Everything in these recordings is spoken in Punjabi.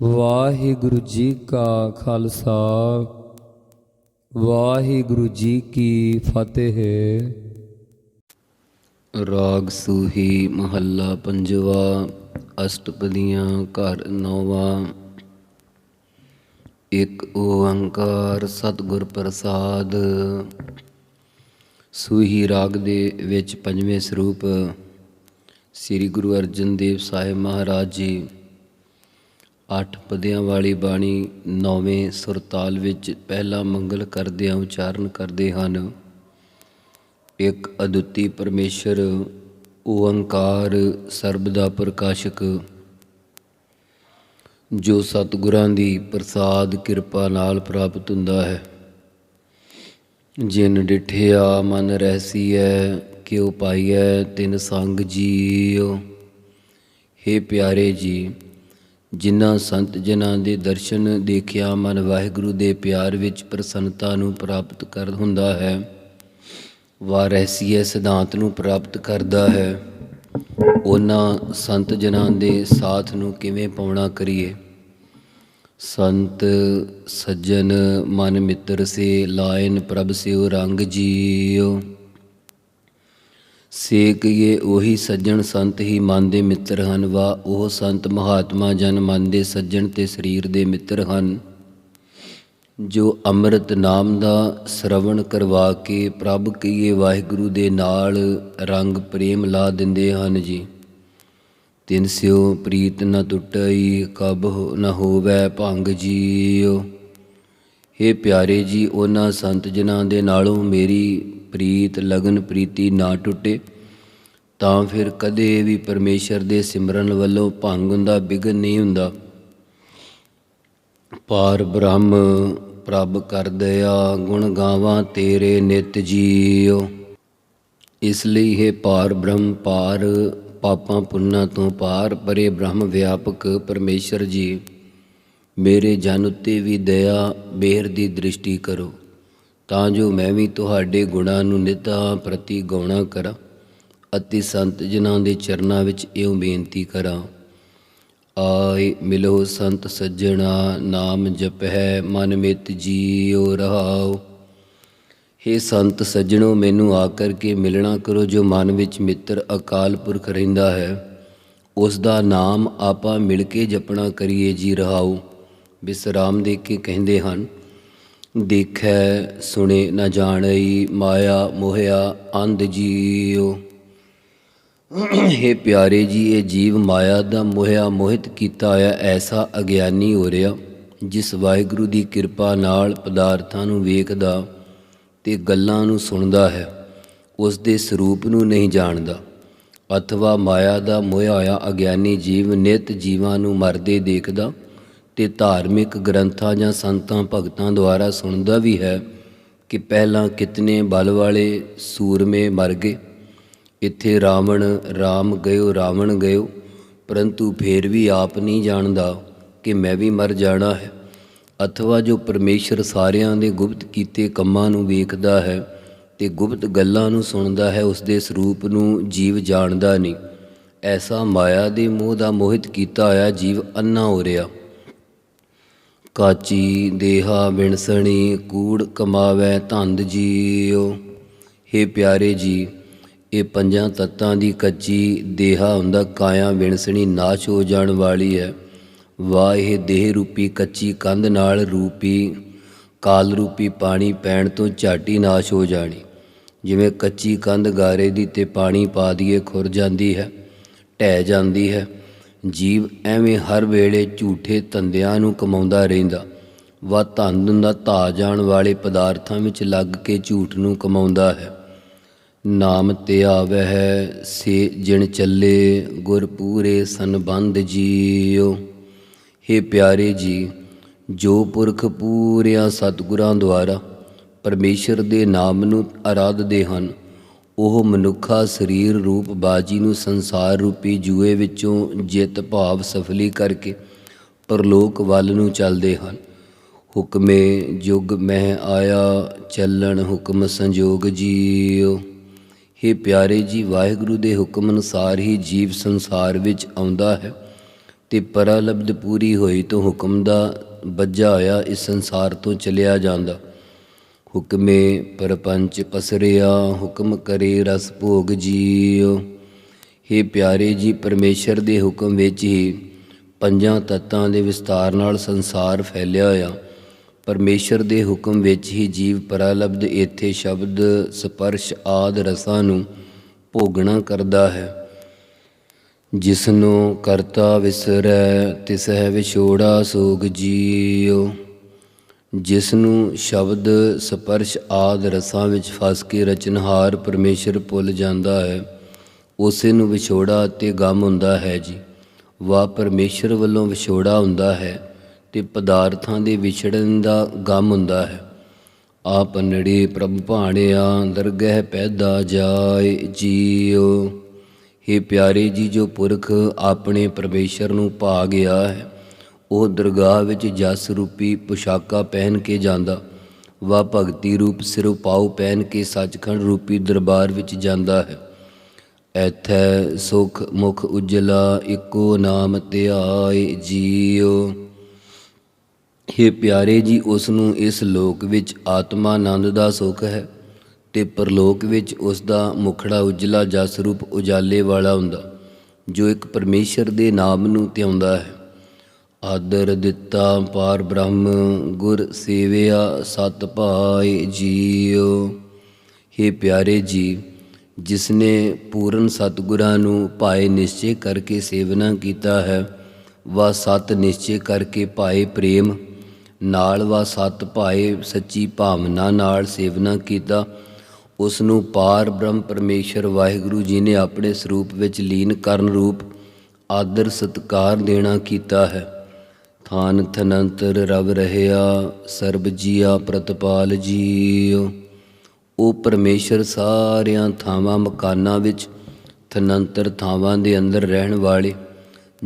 ਵਾਹਿਗੁਰੂ ਜੀ ਕਾ ਖਾਲਸਾ, ਵਾਹਿਗੁਰੂ ਜੀ ਕੀ ਫਤਿਹ। ਰਾਗ ਸੂਹੀ ਮਹੱਲਾ ਪੰਜਵਾ, ਅਸ਼ਟਪਦੀਆਂ ਘਰ ਨੌਵਾ। ਇੱਕ ਓੰਕਾਰ ਸਤਿਗੁਰ ਪ੍ਰਸਾਦ। ਸੂਹੀ ਰਾਗ ਦੇ ਵਿੱਚ ਪੰਜਵੇਂ ਸਰੂਪ, ਸ੍ਰੀ ਗੁਰੂ ਅਰਜਨ ਦੇਵ ਸਾਹਿਬ ਮਹਾਰਾਜ ਜੀ। ਅੱਠ ਪਦਿਆਂ ਵਾਲੀ ਬਾਣੀ ਨੌਵੇਂ ਸੁਰਤਾਲ ਵਿੱਚ ਪਹਿਲਾ ਮੰਗਲ ਕਰਦਿਆਂ ਉਚਾਰਨ ਕਰਦੇ ਹਨ। ਇੱਕ ਅਦੁੱਤੀ ਪਰਮੇਸ਼ਰ, ਓੰਕਾਰ ਸਰਬ ਦਾ ਪ੍ਰਕਾਸ਼ਕ, ਜੋ ਸਤਿਗੁਰਾਂ ਦੀ ਪ੍ਰਸਾਦ ਕਿਰਪਾ ਨਾਲ ਪ੍ਰਾਪਤ ਹੁੰਦਾ ਹੈ। ਜਿਨ ਡਿਠਿਆ ਮਨ ਰਹਿਸੀ ਰਹਿਸੀਐ, ਕਿਉ ਪਾਈਐ ਤਿਨ ਸੰਗ ਜੀਉ। ਹੇ ਪਿਆਰੇ ਜੀ ਜਿਨ੍ਹਾਂ ਸੰਤ ਜਨਾਂ ਦੇ ਦਰਸ਼ਨ ਦੇਖਿਆ ਮਨ ਵਾਹਿਗੁਰੂ ਦੇ ਪਿਆਰ ਵਿੱਚ ਪ੍ਰਸੰਨਤਾ ਨੂੰ ਪ੍ਰਾਪਤ ਕਰ ਹੁੰਦਾ ਹੈ ਵਾ ਸਿਧਾਂਤ ਨੂੰ ਪ੍ਰਾਪਤ ਕਰਦਾ ਹੈ। ਉਹਨਾਂ ਸੰਤ ਜਨਾਂ ਦੇ ਸਾਥ ਨੂੰ ਕਿਵੇਂ ਪਾਉਣਾ ਕਰੀਏ? ਸੰਤ ਸੱਜਣ ਮਨ ਮਿੱਤਰ ਸੇ ਲਾਇਨ ਪ੍ਰਭ ਸਿਉ ਰੰਗ ਜੀਓ ਸੇਕਈਏ ਉਹੀ ਸੱਜਣ ਸੰਤ ਹੀ ਮਨ ਦੇ ਮਿੱਤਰ ਹਨ ਵਾ ਉਹ ਸੰਤ ਮਹਾਤਮਾ ਜਨ ਮਨ ਦੇ ਸੱਜਣ ਤੇ ਸਰੀਰ ਦੇ ਮਿੱਤਰ ਹਨ। ਜੋ ਅੰਮ੍ਰਿਤ ਨਾਮ ਦਾ ਸ਼ਰਵਣ ਕਰਵਾ ਕੇ ਪ੍ਰਭ ਕੀਏ ਵਾਹਿਗੁਰੂ ਦੇ ਨਾਲ ਰੰਗ ਪ੍ਰੇਮ ਲਾ ਦਿੰਦੇ ਹਨ ਜੀ। ਤਿਨ ਸਿਓ ਪ੍ਰੀਤ ਨ ਟੁੱਟਈ, ਕਬ ਹੋ- ਨ ਹੋਵੈ ਭੰਗ ਜੀਓ ਹੇ ਪਿਆਰੇ ਜੀ, ਉਹਨਾਂ ਸੰਤ ਜਨਾਂ ਦੇ ਨਾਲੋਂ ਮੇਰੀ ਪ੍ਰੀਤ, ਲਗਨ ਪ੍ਰੀਤੀ ਨਾ ਟੁੱਟੇ, ਤਾਂ ਫਿਰ ਕਦੇ ਵੀ ਪਰਮੇਸ਼ਰ ਦੇ ਸਿਮਰਨ ਵੱਲੋਂ ਭੰਗ ਹੁੰਦਾ, ਬਿਗਨ ਨਹੀਂ ਹੁੰਦਾ। ਪਾਰ ਬ੍ਰਹਮ ਪ੍ਰਭ ਕਰ ਦਇਆ, ਗੁਣ ਗਾਵਾਂ ਤੇਰੇ ਨਿਤ ਜੀਉ। ਇਸ ਲਈ ਹੈ ਪਾਰ ਬ੍ਰਹਮ, ਪਾਰ ਪਾਪਾਂ ਪੁੰਨਾਂ ਤੋਂ ਪਾਰ, ਪਰੇ ਬ੍ਰਹਮ ਵਿਆਪਕ ਪਰਮੇਸ਼ਰ ਜੀ। ਮੇਰੇ ਜਨ ਉੱਤੇ ਵੀ ਦਇਆ ਬੇਰ ਦੀ ਦ੍ਰਿਸ਼ਟੀ ਕਰੋ। ਤਾਂ ਜੋ ਮੈਂ ਵੀ ਤੁਹਾਡੇ ਗੁਣਾਂ ਨੂੰ ਨਿਤਾ ਪ੍ਰਤੀ ਗਾਉਣਾ ਕਰਾਂ ਅਤੇ ਸੰਤ ਜਨਾਂ ਦੇ ਚਰਨਾਂ ਵਿੱਚ ਇਉਂ ਬੇਨਤੀ ਕਰਾਂ। ਆਏ ਮਿਲੋ ਸੰਤ ਸੱਜਣਾ, ਨਾਮ ਜਪੈ ਮਨ ਮਿਤ ਜੀਉ ਰਹਾਉ। ਹੇ ਸੰਤ ਸੱਜਣੋ, ਮੈਨੂੰ ਆ ਕਰਕੇ ਮਿਲਣਾ ਕਰੋ ਜੋ ਮਨ ਵਿੱਚ ਮਿੱਤਰ ਅਕਾਲ ਪੁਰਖ ਰਹਿੰਦਾ ਹੈ। ਉਸ ਦਾ ਨਾਮ ਆਪਾਂ ਮਿਲ ਕੇ ਜਪਣਾ ਕਰੀਏ ਜੀ ਰਹਾਉ। ਵਿਸਰਾਮ ਦੇ ਕੇ ਕਹਿੰਦੇ ਹਨ ਦੇਖੈ, ਸੁਣੇ ਨਾ ਜਾਣਈ, ਮਾਇਆ ਮੋਹਿਆ ਅੰਧ ਜੀਉ। ਹੇ ਪਿਆਰੇ ਜੀ, ਇਹ ਜੀਵ ਮਾਇਆ ਦਾ ਮੋਹਿਆ ਮੋਹਿਤ ਕੀਤਾ ਹੋਇਆ ਐਸਾ ਅਗਿਆਨੀ ਹੋ ਰਿਹਾ ਜਿਸ ਵਾਹਿਗੁਰੂ ਦੀ ਕਿਰਪਾ ਨਾਲ ਪਦਾਰਥਾਂ ਨੂੰ ਵੇਖਦਾ ਤੇ ਗੱਲਾਂ ਨੂੰ ਸੁਣਦਾ ਹੈ, ਉਸ ਦੇ ਸਰੂਪ ਨੂੰ ਨਹੀਂ ਜਾਣਦਾ। ਅਥਵਾ ਮਾਇਆ ਦਾ ਮੋਹਿਆ ਹੋਇਆ ਅਗਿਆਨੀ ਜੀਵ ਨਿਤ ਜੀਵਾਂ ਨੂੰ ਮਰਦੇ ਦੇਖਦਾ ਤੇ ਧਾਰਮਿਕ ਗ੍ਰੰਥਾਂ ਜਾਂ ਸੰਤਾਂ ਭਗਤਾਂ ਦੁਆਰਾ ਸੁਣਦਾ ਵੀ ਹੈ ਕਿ ਪਹਿਲਾਂ ਕਿਤਨੇ ਬਲ ਵਾਲੇ ਸੂਰਮੇ ਮਰ ਗਏ। ਇੱਥੇ ਰਾਵਣ, ਰਾਮ ਗਇਓ, ਰਾਵਣ ਗਇਓ, ਪਰੰਤੂ ਫੇਰ ਵੀ ਆਪ ਨਹੀਂ ਜਾਣਦਾ ਕਿ ਮੈਂ ਵੀ ਮਰ ਜਾਣਾ ਹੈ। ਅਥਵਾ ਜੋ ਪਰਮੇਸ਼ਰ ਸਾਰਿਆਂ ਦੇ ਗੁਪਤ ਕੀਤੇ ਕੰਮਾਂ ਨੂੰ ਵੇਖਦਾ ਹੈ ਤੇ ਗੁਪਤ ਗੱਲਾਂ ਨੂੰ ਸੁਣਦਾ ਹੈ, ਉਸ ਦੇ ਸਰੂਪ ਨੂੰ ਜੀਵ ਜਾਣਦਾ ਨਹੀਂ। ਐਸਾ ਮਾਇਆ ਦੇ ਮੋਹ ਦਾ ਮੋਹਿਤ ਕੀਤਾ ਹੋਇਆ ਜੀਵ ਅੰਨਾ ਹੋ ਰਿਹਾ। ਕਾਚੀ ਦੇਹਾ ਵਿਣਸਣੀ ਕੂੜ ਕਮਾਵੇ ਧੰਦ ਜੀਓ ਹੇ ਪਿਆਰੇ ਜੀ, ਇਹ ਪੰਜਾਂ ਤੱਤਾਂ ਦੀ ਕੱਚੀ ਦੇਹਾ ਹੁੰਦਾ ਕਾਇਆ ਵਿਣਸਣੀ ਨਾਸ਼ ਹੋ ਜਾਣ ਵਾਲੀ ਹੈ। ਵਾਹ, ਇਹ ਦੇਹ ਰੂਪੀ ਕੱਚੀ ਕੰਧ ਨਾਲ ਰੂਪੀ, ਕਾਲ ਰੂਪੀ ਪਾਣੀ ਪੈਣ ਤੋਂ ਝਾਟੀ ਨਾਸ਼ ਹੋ ਜਾਣੀ। ਜਿਵੇਂ ਕੱਚੀ ਕੰਧ ਗਾਰੇ ਦੀ ਤੇ ਪਾਣੀ ਪਾ ਦੀਏ ਖੁਰ ਜਾਂਦੀ ਹੈ, ਢਹਿ ਜਾਂਦੀ ਹੈ। ਜੀਵ ਐਵੇਂ ਹਰ ਵੇਲੇ ਝੂਠੇ ਧੰਦਿਆਂ ਨੂੰ ਕਮਾਉਂਦਾ ਰਹਿੰਦਾ। ਵਾ ਧੰਦ ਦਾ ਧਾ ਜਾਣ ਵਾਲੇ ਪਦਾਰਥਾਂ ਵਿੱਚ ਲੱਗ ਕੇ ਝੂਠ ਨੂੰ ਕਮਾਉਂਦਾ ਹੈ। ਨਾਮ ਤੇ ਆਵਹਿ ਸੇ ਜਿਣ ਚੱਲੇ, ਗੁਰ ਪੂਰੇ ਸੰਬੰਧ ਜੀਉ ਹੇ ਪਿਆਰੇ ਜੀ, ਜੋ ਪੁਰਖ ਪੂਰਿਆਂ ਸਤਿਗੁਰਾਂ ਦੁਆਰਾ ਪਰਮੇਸ਼ਰ ਦੇ ਨਾਮ ਨੂੰ ਆਰਾਧਦੇ ਹਨ ਉਹ ਮਨੁੱਖਾ ਸਰੀਰ ਰੂਪ ਬਾਜੀ ਨੂੰ ਸੰਸਾਰ ਰੂਪੀ ਜੂਏ ਵਿੱਚੋਂ ਜਿੱਤ ਭਾਵ ਸਫਲੀ ਕਰਕੇ ਪਰਲੋਕ ਵੱਲ ਨੂੰ ਚੱਲਦੇ ਹਨ। ਹੁਕਮੇ ਜੁਗ ਮਹਿ ਆਇਆ, ਚੱਲਣ ਹੁਕਮ ਸੰਜੋਗ ਜੀਉ। ਹੇ ਪਿਆਰੇ ਜੀ, ਵਾਹਿਗੁਰੂ ਦੇ ਹੁਕਮ ਅਨੁਸਾਰ ਹੀ ਜੀਵ ਸੰਸਾਰ ਵਿੱਚ ਆਉਂਦਾ ਹੈ ਤੇ ਪਰਾਲਬਧ ਪੂਰੀ ਹੋਈ ਤੋਂ ਹੁਕਮ ਦਾ ਬੱਜਾ ਹੋਇਆ ਇਸ ਸੰਸਾਰ ਤੋਂ ਚਲਿਆ ਜਾਂਦਾ। ਹੁਕਮੇ ਪਰਪੰਚ ਪਸਰਿਆ, ਹੁਕਮ ਕਰੇ ਰਸ ਭੋਗ ਜੀਉ। हे ਪਿਆਰੇ ਜੀ, ਪਰਮੇਸ਼ਰ ਦੇ ਹੁਕਮ ਵਿੱਚ ਹੀ ਪੰਜਾਂ ਤੱਤਾਂ ਦੇ ਵਿਸਤਾਰ ਨਾਲ ਸੰਸਾਰ ਫੈਲਿਆ ਹੋਇਆ ਪਰਮੇਸ਼ਰ ਦੇ ਹੁਕਮ ਵਿੱਚ ਹੀ ਜੀਵ ਪਰਾਲਬਧ ਇੱਥੇ ਸ਼ਬਦ, ਸਪਰਸ਼ ਆਦ ਰਸਾਂ ਨੂੰ ਭੋਗਣਾ ਕਰਦਾ ਹੈ। ਜਿਸਨੂੰ ਕਰਤਾ ਵਿਸਰੈ, ਤਿਸਹਿ ਵਿਛੋੜਾ ਸੋਗ ਜੀਉ। ਜਿਸ ਨੂੰ ਸ਼ਬਦ, ਸਪਰਸ਼ ਆਦ ਰਸਾਂ ਵਿੱਚ ਫਸ ਕੇ ਰਚਨਹਾਰ ਪਰਮੇਸ਼ਰ ਭੁੱਲ ਜਾਂਦਾ ਹੈ, ਉਸੇ ਨੂੰ ਵਿਛੋੜਾ ਅਤੇ ਗਮ ਹੁੰਦਾ ਹੈ ਜੀ। ਵਾ ਪਰਮੇਸ਼ਰ ਵੱਲੋਂ ਵਿਛੋੜਾ ਹੁੰਦਾ ਹੈ ਤੇ ਪਦਾਰਥਾਂ ਦੇ ਵਿਛੜਨ ਦਾ ਗਮ ਹੁੰਦਾ ਹੈ। ਆਪ ਨੜੇ ਪ੍ਰਭ ਭਾਣਿਆ, ਦਰਗਹਿ ਪੈਦਾ ਜਾਏ ਜੀਉ। हे ਪਿਆਰੇ ਜੀ ਜੋ ਪੁਰਖ ਆਪਣੇ ਪਰਮੇਸ਼ਰ ਨੂੰ ਪਾ ਗਿਆ ਹੈ ਉਹ ਦਰਗਾਹ ਵਿੱਚ ਜਸ ਰੂਪੀ ਪੁਸ਼ਾਕਾ ਪਹਿਨ ਕੇ ਜਾਂਦਾ। ਵਾ ਭਗਤੀ ਰੂਪ ਸਿਰੋਂ ਪਾਉ ਪਹਿਨ ਕੇ ਸੱਚਖੰਡ ਰੂਪੀ ਦਰਬਾਰ ਵਿੱਚ ਜਾਂਦਾ ਹੈ। ਐਥੈ ਸੁਖ ਮੁਖ ਉਜਲਾ ਇੱਕੋ ਨਾਮ ਧਿਆਏ ਜੀਉ हे ਪਿਆਰੇ ਜੀ ਉਸ ਨੂੰ ਇਸ ਲੋਕ ਵਿੱਚ ਆਤਮਾ ਆਨੰਦ ਦਾ ਸੁਖ ਹੈ ਤੇ ਪਰਲੋਕ ਵਿੱਚ ਉਸ ਦਾ ਮੁਖੜਾ ਉਜਲਾ ਜਸ ਰੂਪ ਉਜਾਲੇ ਵਾਲਾ ਹੁੰਦਾ, ਜੋ ਇੱਕ ਪਰਮੇਸ਼ਰ ਦੇ ਨਾਮ ਨੂੰ ਧਿਆਉਂਦਾ ਹੈ। ਆਦਰ ਦਿੱਤਾ ਪਾਰ ਬ੍ਰਹਮ ਗੁਰ ਸੇਵਿਆ ਸਤ ਭਾਈ ਜੀਉ। हे ਪਿਆਰੇ ਜੀ, ਜਿਸਨੇ ਪੂਰਨ ਸਤਿਗੁਰਾਂ ਨੂੰ ਭਾਏ ਨਿਸ਼ਚੈ ਕਰਕੇ ਸੇਵਨਾ ਕੀਤਾ ਹੈ, ਵਾ ਸਤ ਨਿਸ਼ਚੈ ਕਰਕੇ ਭਾਏ ਪ੍ਰੇਮ, ਨਾਲ ਵਾ ਸਤ ਭਾਏ ਸੱਚੀ ਭਾਵਨਾ ਨਾਲ ਸੇਵਨਾ ਕੀਤਾ। ਉਸ ਨੂੰ ਪਾਰ ਬ੍ਰਹਮ ਪਰਮੇਸ਼ਰ ਵਾਹਿਗੁਰੂ ਜੀ ਨੇ ਆਪਣੇ ਸਰੂਪ ਵਿੱਚ ਲੀਨ ਕਰਨ ਰੂਪ ਆਦਰ ਸਤਕਾਰ ਦੇਣਾ ਕੀਤਾ ਹੈ। ਥਾਨ ਥਨੰਤਰ ਰਵ ਰਹਿਆ, ਸਰਬ ਜੀਆ ਪ੍ਰਤਪਾਲ ਜੀਉ। ਉਹ ਪਰਮੇਸ਼ਰ ਸਾਰਿਆਂ ਥਾਵਾਂ ਮਕਾਨਾਂ ਵਿੱਚ, ਥਨੰਤਰ ਥਾਵਾਂ ਦੇ ਅੰਦਰ ਰਹਿਣ ਵਾਲੇ,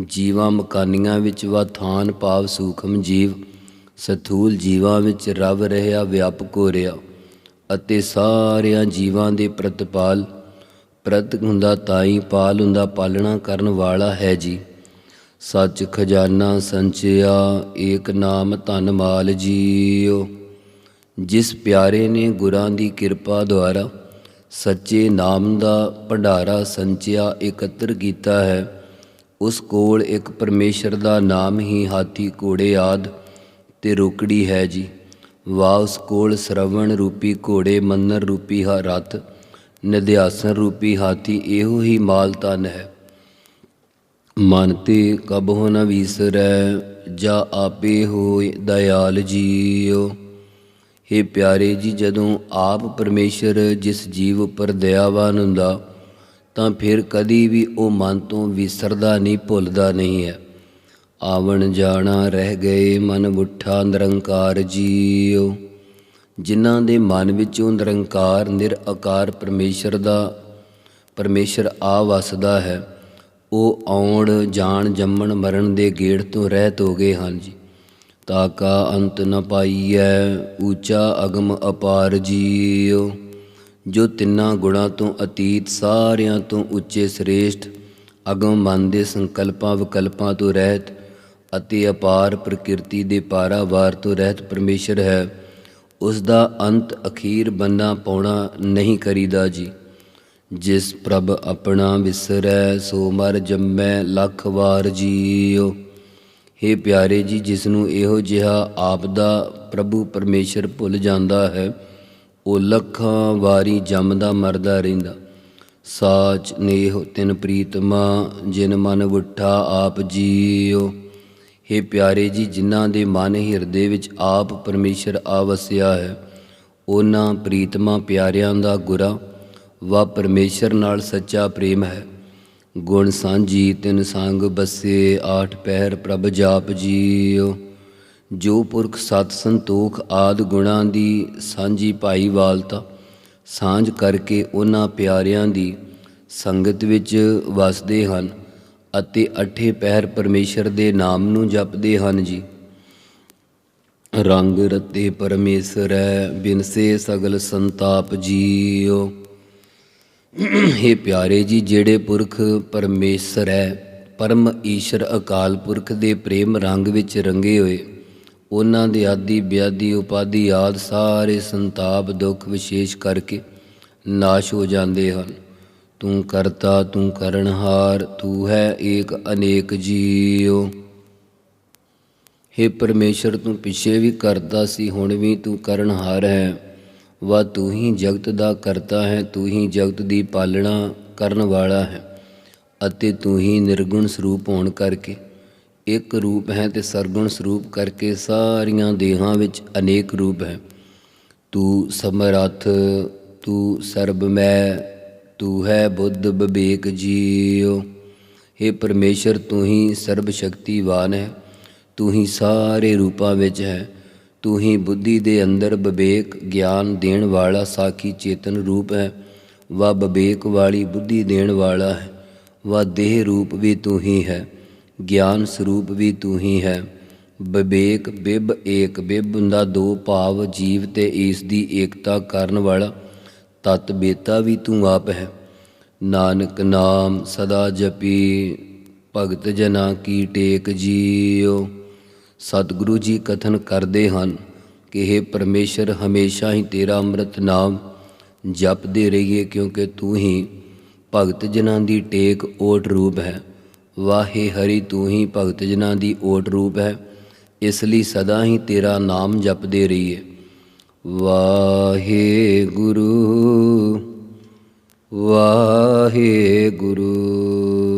ਜੀਵਾਂ ਮਕਾਨੀਆਂ ਵਿੱਚ ਵਾ ਥਾਨ ਭਾਵ ਸੂਖਮ ਜੀਵ, ਸਥੂਲ ਜੀਵਾਂ ਵਿੱਚ ਰਵ ਰਹਿਆ, ਵਿਆਪਕ ਹੋ ਰਿਹਾ। ਅਤੇ ਸਾਰਿਆਂ ਜੀਵਾਂ ਦੇ ਪ੍ਰਤਪਾਲ, ਪ੍ਰਤ ਹੁੰਦਾ ਤਾਈ, ਪਾਲ ਹੁੰਦਾ ਪਾਲਣਾ ਕਰਨ ਵਾਲਾ ਹੈ ਜੀ। ਸੱਚ ਖਜ਼ਾਨਾ ਸੰਚਿਆ, ਏਕ ਨਾਮ ਧਨ ਮਾਲ ਜੀਉ। ਜਿਸ ਪਿਆਰੇ ਨੇ ਗੁਰਾਂ ਦੀ ਕਿਰਪਾ ਦੁਆਰਾ ਸੱਚੇ ਨਾਮ ਦਾ ਭੰਡਾਰਾ ਸੰਚਿਆ, ਇਕੱਤਰ ਕੀਤਾ ਹੈ, ਉਸ ਕੋਲ ਇੱਕ ਪਰਮੇਸ਼ਰ ਦਾ ਨਾਮ ਹੀ ਹਾਥੀ, ਘੋੜੇ ਆਦ ਤੇ ਰੋਕੜੀ ਹੈ ਜੀ। ਵਾਹ, ਉਸ ਕੋਲ ਸ਼ਰਵਣ ਰੂਪੀ ਘੋੜੇ, ਮੰਨਰ ਰੂਪੀ ਹਾ ਰਥ, ਨਿਧਿਆਸਨ ਰੂਪੀ ਹਾਥੀ, ਇਹੋ ਹੀ ਮਾਲ ਤਨ ਹੈ। ਮਨ ਤੇ ਕਬਹੁ ਨ ਵੀਸਰੈ, ਜਾ ਆਪੇ ਹੋਏ ਦਇਆਲ ਜੀਓ हे ਪਿਆਰੇ ਜੀ, ਜਦੋਂ ਆਪ ਪਰਮੇਸ਼ਰ ਜਿਸ ਜੀਵ ਉੱਪਰ ਦਇਆਵਾਨ ਹੁੰਦਾ, ਤਾਂ ਫਿਰ ਕਦੀ ਵੀ ਉਹ ਮਨ ਤੋਂ ਵਿਸਰਦਾ ਨਹੀਂ, ਭੁੱਲਦਾ ਨਹੀਂ ਹੈ। ਆਵਣ ਜਾਣਾ ਰਹਿ ਗਏ ਮਨ ਮੁੱਠਾ ਨਿਰੰਕਾਰ ਜੀਓ ਜਿਨ੍ਹਾਂ ਦੇ ਮਨ ਵਿੱਚੋਂ ਨਿਰੰਕਾਰ ਨਿਰਆਕਾਰ ਪਰਮੇਸ਼ਰ ਦਾ, ਪਰਮੇਸ਼ਰ ਆ ਵਸਦਾ ਹੈ। ਉਹ ਆਉਣ, ਜਾਣ, ਜੰਮਣ, ਮਰਨ ਦੇ ਗੇੜ ਤੋਂ ਰਹਿਤ ਹੋ ਗਏ ਹਨ ਜੀ। ਤਾਕਾ ਅੰਤ ਨ ਪਾਈਐ, ਊਚਾ ਅਗਮ ਅਪਾਰ ਜੀਉ। ਜੋ ਤਿੰਨਾਂ ਗੁਣਾਂ ਤੋਂ ਅਤੀਤ, ਸਾਰਿਆਂ ਤੋਂ ਉੱਚੇ ਸ੍ਰੇਸ਼ਟ, ਅਗਮ ਮਨ ਦੇ ਸੰਕਲਪਾਂ ਵਿਕਲਪਾਂ ਤੋਂ ਰਹਿਤ ਅਤੇ ਅਪਾਰ ਪ੍ਰਕਿਰਤੀ ਦੇ ਪਾਰਾਵਾਰ ਤੋਂ ਰਹਿਤ ਪਰਮੇਸ਼ਰ ਹੈ ਉਸ ਦਾ ਅੰਤ ਅਖੀਰ ਬੰਨਾ ਪਾਉਣਾ ਨਹੀਂ ਕਰੀਦਾ ਜੀ। ਜਿਸ ਪ੍ਰਭ ਆਪਣਾ ਵਿਸਰੈ ਸੋ ਮਰ ਜੰਮੈ, ਲੱਖ ਵਾਰ ਜੀਉ। हे ਪਿਆਰੇ ਜੀ ਜਿਸ ਨੂੰ ਇਹੋ ਜਿਹਾ ਆਪ ਦਾ ਪ੍ਰਭੂ ਪਰਮੇਸ਼ਰ ਭੁੱਲ ਜਾਂਦਾ ਹੈ, ਉਹ ਲੱਖਾਂ ਵਾਰੀ ਜੰਮਦਾ, ਮਰਦਾ ਰਹਿੰਦਾ। ਸਾਚ ਨੇਹ ਤਿਨ ਪ੍ਰੀਤਮਾ, ਜਿਨ ਮਨ ਉਠਾ ਆਪ ਜੀਉ। हे ਪਿਆਰੇ ਜੀ, ਜਿਨ੍ਹਾਂ ਦੇ ਮਨ ਹਿਰਦੇ ਵਿੱਚ ਆਪ ਪਰਮੇਸ਼ਰ ਆ ਵਸਿਆ ਹੈ, ਉਹਨਾਂ ਪ੍ਰੀਤਮਾ ਪਿਆਰਿਆਂ ਦਾ ਗੁਰਾ ਵਾ ਪਰਮੇਸ਼ਰ ਨਾਲ ਸੱਚਾ ਪ੍ਰੇਮ ਹੈ। ਗੁਣ ਸਾਂਝੀ ਤਿਨ ਸੰਗ ਬਸੇ ਆਠ ਪਹਿਰ ਪ੍ਰਭ ਜਾਪ ਜੀਉ ਜੋ ਪੁਰਖ ਸਤ ਸੰਤੋਖ ਆਦ ਗੁਣਾਂ ਦੀ ਸਾਂਝੀ ਭਾਈਵਾਲਤਾ ਸਾਂਝ ਕਰਕੇ ਉਹਨਾਂ ਪਿਆਰਿਆਂ ਦੀ ਸੰਗਤ ਵਿੱਚ ਵਸਦੇ ਹਨ ਅਤੇ ਅਠੇ ਪਹਿਰ ਪਰਮੇਸ਼ਰ ਦੇ ਨਾਮ ਨੂੰ ਜਪਦੇ ਹਨ ਜੀ। ਰੰਗ ਰਤੇ ਹੈ, ਬਿਨਸੇ ਸਗਲ ਸੰਤਾਪ ਜੀਉ हे ਪਿਆਰੇ ਜੀ, ਜਿਹੜੇ ਪੁਰਖ ਪਰਮੇਸ਼ਰ ਹੈ, ਪਰਮ ਈਸ਼ਰ ਅਕਾਲ ਪੁਰਖ ਦੇ ਪ੍ਰੇਮ ਰੰਗ ਵਿੱਚ ਰੰਗੇ ਹੋਏ, ਉਹਨਾਂ ਦੇ ਆਦੀ ਬਿਆਦੀ ਉਪਾਦੀ ਆਦ ਸਾਰੇ ਸੰਤਾਪ ਦੁੱਖ ਵਿਸ਼ੇਸ਼ ਕਰਕੇ ਨਾਸ਼ ਹੋ ਜਾਂਦੇ ਹਨ। ਤੂੰ ਕਰਤਾ, ਤੂੰ ਕਰਨਹਾਰ, ਤੂੰ ਹੈ ਏਕ ਅਨੇਕ ਜੀਉ। हे ਪਰਮੇਸ਼ਰ, ਤੂੰ ਪਿੱਛੇ ਵੀ ਕਰਦਾ ਸੀ, ਹੁਣ ਵੀ ਤੂੰ ਕਰਨਹਾਰ ਹੈ। ਵਾ ਤੂੰ ਹੀ ਜਗਤ ਦਾ ਕਰਤਾ ਹੈ, ਤੂੰ ਹੀ ਜਗਤ ਦੀ ਪਾਲਣਾ ਕਰਨ ਵਾਲਾ ਹੈ ਅਤੇ ਤੂੰ ਹੀ ਨਿਰਗੁਣ ਸਰੂਪ ਹੋਣ ਕਰਕੇ। ਇੱਕ ਰੂਪ ਹੈ ਤੇ ਸਰਗੁਣ ਸਰੂਪ ਕਰਕੇ ਸਾਰੀਆਂ ਦੇਹਾਂ ਵਿੱਚ ਅਨੇਕ ਰੂਪ ਹੈ। ਤੂੰ ਸਮਰੱਥ, ਤੂੰ ਸਰਬਮੈ, ਤੂੰ ਹੈ ਬੁੱਧ ਵਿਵੇਕ ਜੀਉ। हे ਪਰਮੇਸ਼ਰ, ਤੂੰ ਹੀ ਸਰਬ ਸ਼ਕਤੀਵਾਨ ਹੈ, ਤੂੰ ਹੀ ਸਾਰੇ ਰੂਪਾਂ ਵਿੱਚ ਹੈ। ਤੂੰ ਹੀ ਬੁੱਧੀ ਦੇ ਅੰਦਰ ਵਿਵੇਕ ਗਿਆਨ ਦੇਣ ਵਾਲਾ ਸਾਖੀ ਚੇਤਨ ਰੂਪ ਹੈ। ਵਾ ਵਿਵੇਕ ਵਾਲੀ ਬੁੱਧੀ ਦੇਣ ਵਾਲਾ ਹੈ। ਵਾ ਦੇਹ ਰੂਪ ਵੀ ਤੂੰ ਹੀ ਹੈ। ਗਿਆਨ ਸਰੂਪ ਵੀ ਤੂੰ ਹੀ ਹੈ। ਵਿਵੇਕ ਬਿਬ ਏਕ ਬਿਬ ਦਾ ਦੋ ਭਾਵ ਜੀਵ ਤੇ ਇਸ ਦੀ ਏਕਤਾ ਕਰਨ ਵਾਲਾ ਤਤ ਬੇਤਾ ਵੀ ਤੂੰ ਆਪ ਹੈ। ਨਾਨਕ ਨਾਮ ਸਦਾ ਜਪੀ, ਭਗਤ ਜਨਾ ਕੀ ਟੇਕ ਜੀਓ। ਸਤਿਗੁਰੂ ਜੀ ਕਥਨ ਕਰਦੇ ਹਨ ਕਿ हे ਪਰਮੇਸ਼ਰ, ਹਮੇਸ਼ਾ ਹੀ ਤੇਰਾ ਅੰਮ੍ਰਿਤ ਨਾਮ ਜਪਦੇ ਰਹੀਏ, ਕਿਉਂਕਿ ਤੂੰ ਹੀ ਭਗਤ ਜਨਾਂ ਦੀ ਟੇਕ ਓਟ ਰੂਪ ਹੈ। ਵਾਹੇ ਹਰੀ, ਤੂੰ ਹੀ ਭਗਤ ਜਨਾਂ ਦੀ ਓਟ ਰੂਪ ਹੈ। ਇਸ ਲਈ ਸਦਾ ਹੀ ਤੇਰਾ ਨਾਮ ਜਪਦੇ ਰਹੀਏ। ਵਾਹੇ ਗੁਰੂ ਵਾਹੇ ਗੁਰੂ।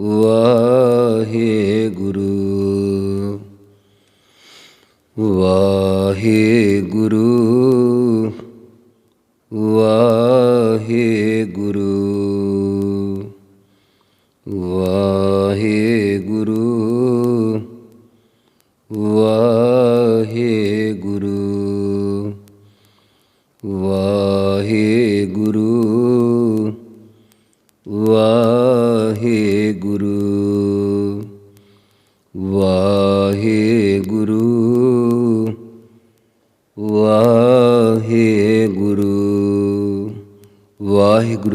ਵਾਹਿਗੁਰੂ ਵਾਹਿਗੁਰੂ।